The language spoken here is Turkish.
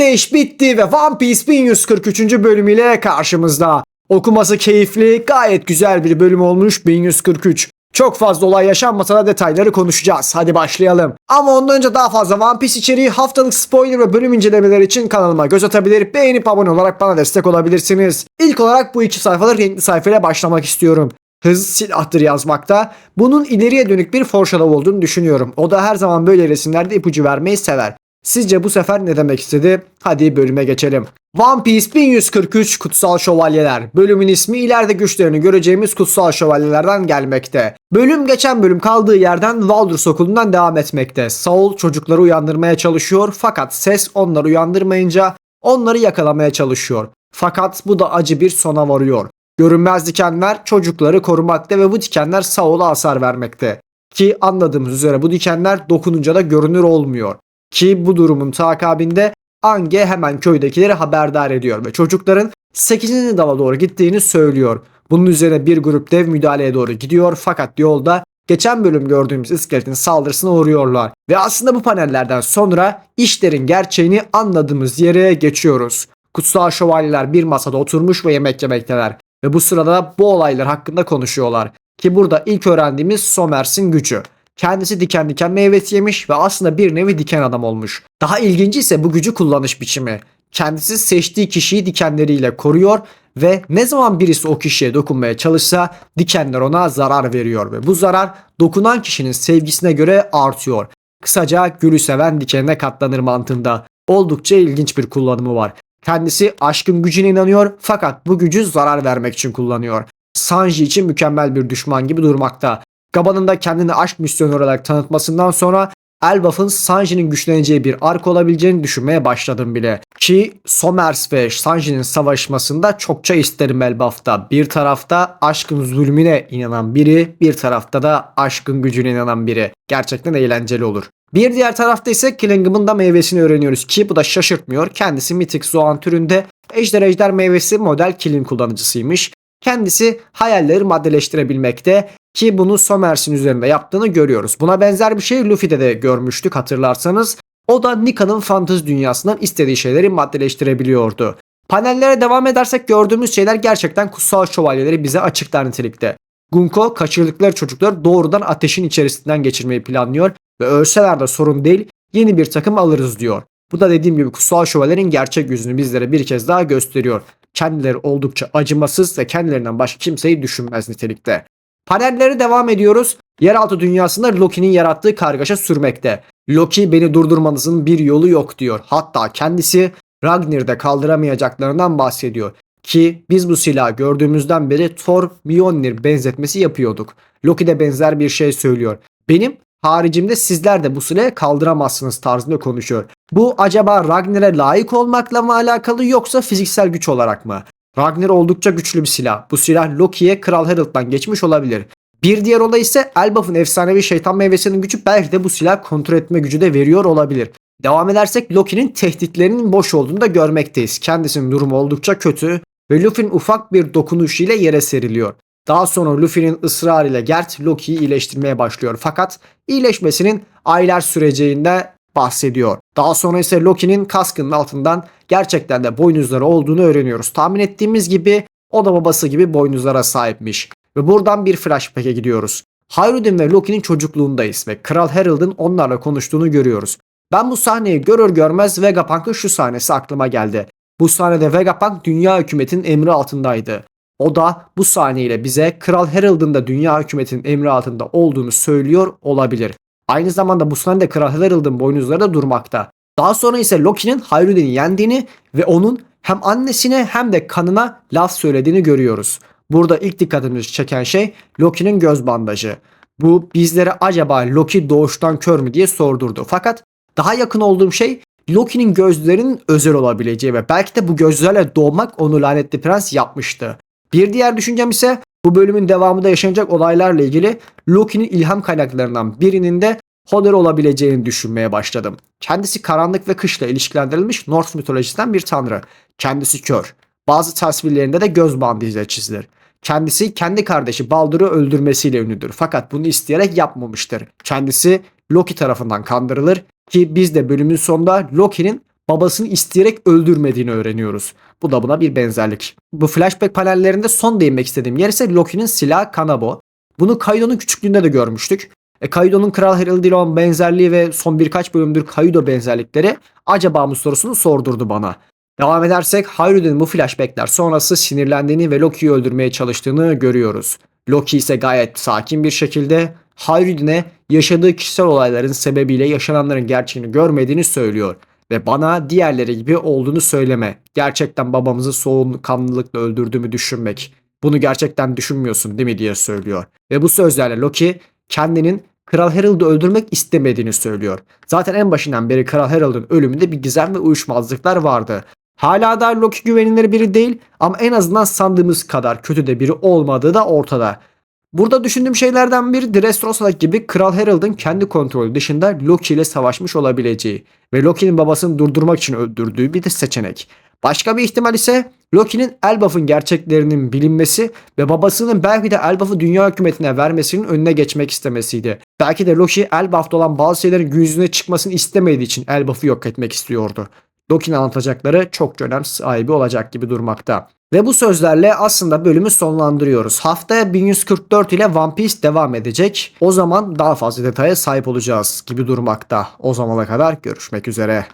İş bitti ve One Piece 1143. bölümüyle karşımızda. Okuması keyifli, gayet güzel bir bölüm olmuş 1143. Çok fazla olay yaşanmasa da detayları konuşacağız. Hadi başlayalım. Ama ondan önce daha fazla One Piece içeriği, haftalık spoiler ve bölüm incelemeleri için kanalıma göz atabilir, beğenip abone olarak bana destek olabilirsiniz. İlk olarak bu iki sayfalı renkli sayfayla başlamak istiyorum. Hız silahtır yazmakta. Bunun ileriye dönük bir foreshadow olduğunu düşünüyorum. O da her zaman böyle resimlerde ipucu vermeyi sever. Sizce bu sefer ne demek istedi? Hadi bölüme geçelim. One Piece 1143 Kutsal Şövalyeler. Bölümün ismi ileride güçlerini göreceğimiz kutsal şövalyelerden gelmekte. Bölüm geçen bölüm kaldığı yerden Waldorf okulundan devam etmekte. Saul çocukları uyandırmaya çalışıyor fakat ses onları uyandırmayınca onları yakalamaya çalışıyor. Fakat bu da acı bir sona varıyor. Görünmez dikenler çocukları korumakta ve bu dikenler Saul'a hasar vermekte. Ki anladığımız üzere bu dikenler dokununca da görünür olmuyor. Ki bu durumun takabinde Ange hemen köydekileri haberdar ediyor ve çocukların 8. dala doğru gittiğini söylüyor. Bunun üzerine bir grup dev müdahaleye doğru gidiyor fakat yolda geçen bölüm gördüğümüz iskeletin saldırısına uğruyorlar. Ve aslında bu panellerden sonra işlerin gerçeğini anladığımız yere geçiyoruz. Kutsal şövalyeler bir masada oturmuş ve yemek yemekteler. Ve bu sırada bu olaylar hakkında konuşuyorlar. Ki burada ilk öğrendiğimiz Somers'in gücü. Kendisi diken diken meyvesi yemiş ve aslında bir nevi diken adam olmuş. Daha ilginci ise bu gücü kullanış biçimi. Kendisi seçtiği kişiyi dikenleriyle koruyor ve ne zaman birisi o kişiye dokunmaya çalışsa dikenler ona zarar veriyor ve bu zarar dokunan kişinin sevgisine göre artıyor. Kısaca gülü seven dikenine katlanır mantığında. Oldukça ilginç bir kullanımı var. Kendisi aşkın gücüne inanıyor fakat bu gücü zarar vermek için kullanıyor. Sanji için mükemmel bir düşman gibi durmakta. Gaban'ın da kendini aşk misyonu olarak tanıtmasından sonra Elbaf'ın Sanji'nin güçleneceği bir ark olabileceğini düşünmeye başladım bile. Ki Somers ve Sanji'nin savaşmasında çokça isterim Elbaf'ta. Bir tarafta aşkın zulmüne inanan biri, bir tarafta da aşkın gücüne inanan biri. Gerçekten eğlenceli olur. Bir diğer tarafta ise Killingham'ın da meyvesini öğreniyoruz ki bu da şaşırtmıyor. Kendisi Mythic Zoan türünde Ejder Ejder meyvesi model Killing kullanıcısıymış. Kendisi hayalleri maddeleştirebilmekte ki bunu Somers'in üzerinde yaptığını görüyoruz. Buna benzer bir şey Luffy'de de görmüştük hatırlarsanız. O da Nika'nın fantezi dünyasından istediği şeyleri maddeleştirebiliyordu. Panellere devam edersek gördüğümüz şeyler gerçekten kutsal şövalyeleri bize açıklar nitelikte. Gunko kaçırdıkları çocukları doğrudan ateşin içerisinden geçirmeyi planlıyor ve ölseler de sorun değil yeni bir takım alırız diyor. Bu da dediğim gibi kutsal şövalyelerin gerçek yüzünü bizlere bir kez daha gösteriyor. Kendileri oldukça acımasız ve kendilerinden başka kimseyi düşünmez nitelikte. Panellere devam ediyoruz. Yeraltı dünyasında Loki'nin yarattığı kargaşa sürmekte. Loki beni durdurmanızın bir yolu yok diyor. Hatta kendisi Ragnir'de kaldıramayacaklarından bahsediyor. Ki biz bu silahı gördüğümüzden beri Thor Mjolnir benzetmesi yapıyorduk. Loki de benzer bir şey söylüyor. Benim haricimde sizler de bu silahı kaldıramazsınız tarzında konuşuyor. Bu acaba Ragnar'e layık olmakla mı alakalı yoksa fiziksel güç olarak mı? Ragnar oldukça güçlü bir silah. Bu silah Loki'ye Kral Harold'dan geçmiş olabilir. Bir diğer olay ise Elbaf'ın efsanevi şeytan meyvesinin gücü belki de bu silah kontrol etme gücü de veriyor olabilir. Devam edersek Loki'nin tehditlerinin boş olduğunu da görmekteyiz. Kendisinin durumu oldukça kötü ve Luffy'nin ufak bir dokunuş ile yere seriliyor. Daha sonra Luffy'nin ısrarıyla Gert Loki'yi iyileştirmeye başlıyor. Fakat iyileşmesinin aylar süreceğinde bahsediyor. Daha sonra ise Loki'nin kaskının altından gerçekten de boynuzları olduğunu öğreniyoruz. Tahmin ettiğimiz gibi o da babası gibi boynuzlara sahipmiş. Ve buradan bir flashback'e gidiyoruz. Hayrudin ve Loki'nin çocukluğundayız ve Kral Harold'ın onlarla konuştuğunu görüyoruz. Ben bu sahneyi görür görmez Vegapunk'ın şu sahnesi aklıma geldi. Bu sahnede Vegapunk dünya hükümetinin emri altındaydı. O da bu sahneyle bize Kral Harold'ın da dünya hükümetinin emri altında olduğunu söylüyor olabilir. Aynı zamanda bu sahnede Kral Harold'ın boynuzları da durmakta. Daha sonra ise Loki'nin Hayruden'i yendiğini ve onun hem annesine hem de kanına laf söylediğini görüyoruz. Burada ilk dikkatimizi çeken şey Loki'nin göz bandajı. Bu bizlere acaba Loki doğuştan kör mü diye sordurdu. Fakat daha yakın olduğum şey Loki'nin gözlerinin özel olabileceği ve belki de bu gözlerle doğmak onu lanetli prens yapmıştı. Bir diğer düşüncem ise bu bölümün devamında yaşanacak olaylarla ilgili Loki'nin ilham kaynaklarından birinin de Hodor olabileceğini düşünmeye başladım. Kendisi karanlık ve kışla ilişkilendirilmiş Norse mitolojisinden bir tanrı. Kendisi kör. Bazı tasvirlerinde de göz bandı izle çizilir. Kendisi kendi kardeşi Baldur'u öldürmesiyle ünlüdür. Fakat bunu isteyerek yapmamıştır. Kendisi Loki tarafından kandırılır ki biz de bölümün sonunda Loki'nin babasını isteyerek öldürmediğini öğreniyoruz. Bu da buna bir benzerlik. Bu flashback panellerinde son değinmek istediğim yer ise Loki'nin silahı Kanabo. Bunu Kaido'nun küçüklüğünde de görmüştük. E, Kaido'nun Kral Harold ile olan benzerliği ve son birkaç bölümdür Kaido benzerlikleri acaba mı sorusunu sordurdu bana. Devam edersek Hayru'nun bu flashbackler sonrası sinirlendiğini ve Loki'yi öldürmeye çalıştığını görüyoruz. Loki ise gayet sakin bir şekilde Hayru'ne yaşadığı kişisel olayların sebebiyle yaşananların gerçeğini görmediğini söylüyor. Ve bana diğerleri gibi olduğunu söyleme. Gerçekten babamızı soğukkanlılıkla öldürdüğümü düşünmek. Bunu gerçekten düşünmüyorsun değil mi diye söylüyor. Ve bu sözlerle Loki kendinin Kral Harold'u öldürmek istemediğini söylüyor. Zaten en başından beri Kral Harold'un ölümünde bir gizem ve uyuşmazlıklar vardı. Hala da Loki güvenilir biri değil ama en azından sandığımız kadar kötü de biri olmadığı da ortada. Burada düşündüğüm şeylerden biri Dressrosa gibi Kral Harold'un kendi kontrolü dışında Loki ile savaşmış olabileceği ve Loki'nin babasını durdurmak için öldürdüğü bir de seçenek. Başka bir ihtimal ise Loki'nin Elbaf'ın gerçeklerinin bilinmesi ve babasının belki de Elbaf'ı dünya hükümetine vermesinin önüne geçmek istemesiydi. Belki de Loki Elbaf'ta olan bazı şeylerin yüzüne çıkmasını istemediği için Elbaf'ı yok etmek istiyordu. Loki'nin anlatacakları çok önem sahibi olacak gibi durmakta. Ve bu sözlerle aslında bölümü sonlandırıyoruz. Haftaya 1144 ile One Piece devam edecek. O zaman daha fazla detaya sahip olacağız gibi durmakta. O zamana kadar görüşmek üzere.